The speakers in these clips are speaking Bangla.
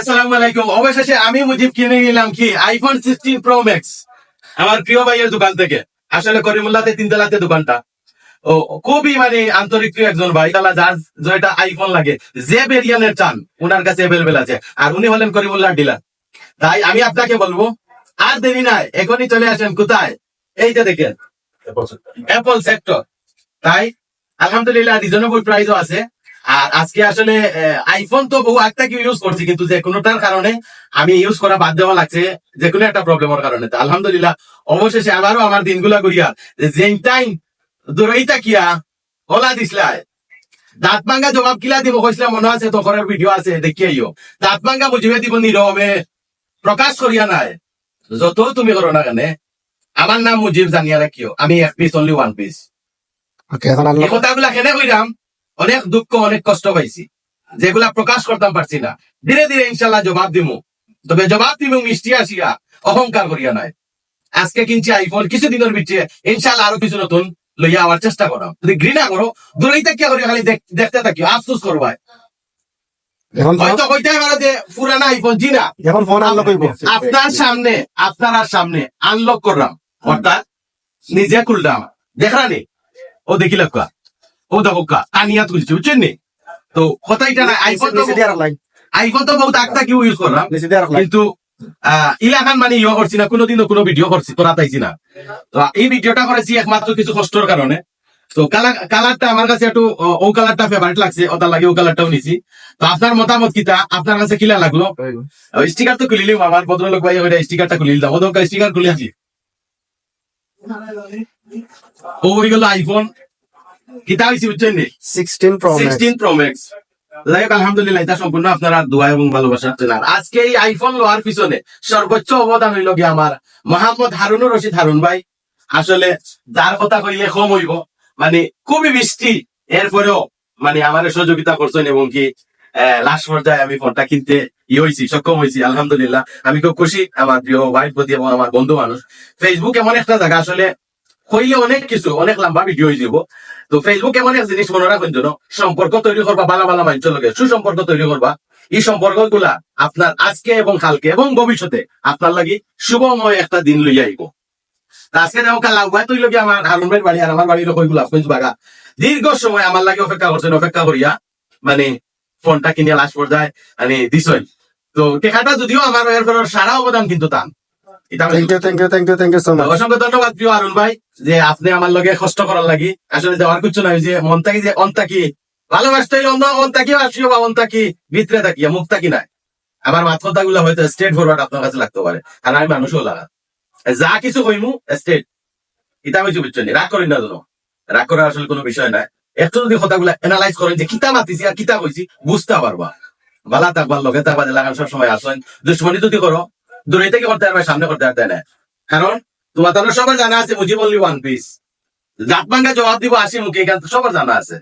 আসসালামু আলাইকুম। অবশেষে আমি মুজিব কিনে নিলাম কি? আইফোন সিক্সটিন প্রো ম্যাক্স আমার প্রিয় ভাইয়ের দোকান থেকে। আসলে করিমুল্লাতে তিনতলাতে দোকানটা। ও খুবই মানে আন্তরিক একজন ভাই তালা যার যেটা আইফোন লাগে। যে ভেরিয়ানের চান ওনার কাছে অ্যাভেলেবেল আছে। আর উনি হলেন করিমুল্লাহ ডিলার তাই আমি আপনাকে বলব আর দেরি নাই এখনই চলে আসেন কোথায়? এই যে দেখেন অ্যাপল সেক্টর তাই আলহামদুলিল্লাহ রিজনেবল প্রাইসও আছে। আর আজকে আসলে আইফোন তো বহু আগ থেকে ইউজ করছি কিন্তু যে কোনোটার কারণে আমি ইউজ করা বাদ দেওয়া লাগছে যে কোনো একটা প্রবলেমের কারণে। তো আলহামদুলিল্লাহ অবশেষে আবারও আমার দিনগুলা করিয়া যে টাইম ওলা দাঁত ভাঙ্গা জবাব কিলা দিব কইছিলাম মনে আছে তখন ভিডিও আছে দেখিয়াইও দাঁত ভাঙ্গা বুঝিবে দিব নীরবে প্রকাশ করিয়া নাই। যত তুমি করো না কেন আমার নাম মুজিব জানিয়া রাখিও আমি এক পিস অনলি ওয়ান পিস কথাগুলা কেনে কইরাম অনেক দুঃখ অনেক কষ্ট পাইছি। যেগুলা প্রকাশ করতাম পারছি না। ধীরে ধীরে ইনশাল্লাহ জবাব দিমু। তবে জবাব দিমু মিষ্টি আসিয়া অহংকার করিয়া নাই আজকে কিনছি আইফোন কিছুদিনের ভিতরে ইনশাল্লাহ আরও কিছু নতুন লইয়া আবার চেষ্টা করো যদি ঘৃণা করো দূরেই থাকিয়া করি খালি দেখ- দেখতে থাকিও। আফসোস করবাই হয়তো কইতে পারো যে পুরানা আইফোন জি না এখন ফোন আনলক হইব। আপনার সামনে আপনার সামনে আনলক করলাম। অর্থাৎ নিজে খুললাম। দেখরানি? ও দেখি লক্কা ও দেখো কা কানিয়া তুলছে বুঝছেন নি? তো কথাইটা না আইফোন তো নিচে দিয়ে রাখলাই আইফোন তো বহুত কিউ ইউজ করলাম নিচে দিয়ে রাখলাই কিন্তু ইলাকান মানে ইয়ে করছি না কোনোদিনও কোনো ভিডিও করছি করা পাইছি না। তো এই ভিডিওটা করেছি একমাত্র কিছু কষ্টর কারণে। তো কালার কালারটা আমার কাছে একটু ও- কালারটা ফেভারিট লাগছে ওটার লাগে ও কালারটাও নিছি। তো আপনার মতামত কিতা আপনার কাছে কিলা লাগল? স্টিকার তো খুলিলিম আমার ভদ্রলোক ভাই ওইটা স্টিকারটা খুলিল দাম ওদের স্টিকার খুলে আসি। ও ওই গেল আইফোন। কিতা হয়েছে বুঝছেন নি? Sixteen pro sixteen pro max যাই হোক আলহামদুলিল্লাহ এটা সম্পূর্ণ আপনার দোয়া এবং ভালোবাসা আজকে এই আইফোন লোয়ার পিছনে সর্বোচ্চ অবদান হইল গিয়ে আমার মোহাম্মদ হারুনুর রশিদ হারুন ভাই। আসলে যার কথা কইলে কম হইব। মানে খুবই মিষ্টি। এরপরেও মানে আমার সহযোগিতা করছেন এবং কি লাস্ট পর্যায়ে আমি ফোনটা কিনতে ই হয়েছি সক্ষম হয়েছি আলহামদুলিল্লাহ। আমি খুব খুশি আমার প্রিয় ভাইয়ের প্রতি এবং আমার বন্ধু মানুষ। ফেসবুক এমন একটা জায়গা আসলে কইলে অনেক কিছু, অনেক লম্বা ভিডিও হয়ে যাব। তো ফেসবুক এমন এক জিনিস মনে রাখুন জন্য সম্পর্ক তৈরি করবা ভালো ভালো মানুষের লগে সুসম্পর্ক তৈরি করবা। এই সম্পর্কগুলা আপনার আজকে এবং কালকে এবং ভবিষ্যতে আপনার লাগি শুভময় একটা দিন লইয়া আইব। আজকে যেমন কাল লাগুয়া তুই লগে আমার হারুন ভাইয়ের বাড়ি আর আমার বাড়ির লোক ওইগুলা কুঞ্জ বাগা। দীর্ঘ সময় আমার লাগে অপেক্ষা করছেন, অপেক্ষা করিয়া মানে ফোনটা কিনিয়া লাস্ট পর্যায়ে মানে দিছই তো টেকাটা যদিও আমার সারা অবদান কিন্তু আমি thank you thank you thank you thank you so much অসংখ্য ধন্যবাদ প্রিয় অরুণ ভাই যে আপনি আমার লগে কষ্ট করার লাগি। আসলে দেওয়ার কিছু নাই যে মন থাকি যে অন থাকি। ভালোবাসতে হইলে অন থাকি আসিও বা অন থাকি ভিতরে থাকি মুখ থাকি নাই। আমার মাথা কথা হয়তো স্টেট ফরওয়ার্ড আপনার কাছে লাগতে পারে। আর আমি মানুষও লাগা যা কিছু কইমু স্টেট এটা হয়েছে বুঝছেন রাগ করি না জানো রাগ করার আসলে কোনো বিষয় নাই। একটু যদি কথাগুলো এনালাইজ করেন যে কিতা মাতিছি আর কিতা কইছি বুঝতে পারবা। ভালা থাকবার লগে থাকবা লাগান সব সময় আসেন। দুশ্মনী যদি করো দূরে থেকে করতে পারবে সামনে করতে পারতে না? কারণ তোমার তাহলে সবার জানা আছে মুজি বললি ওয়ান পিস জাত ভাঙ্গা জবাব দিব, আসি মুখে, এখান সবার জানা আছে।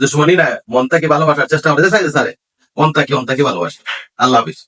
দুশ্মনী না, মনটাকে ভালোবাসার চেষ্টা করে স্যারে মন মনটাকে মন থেকে ভালোবাসে। আল্লাহ হাফিজ।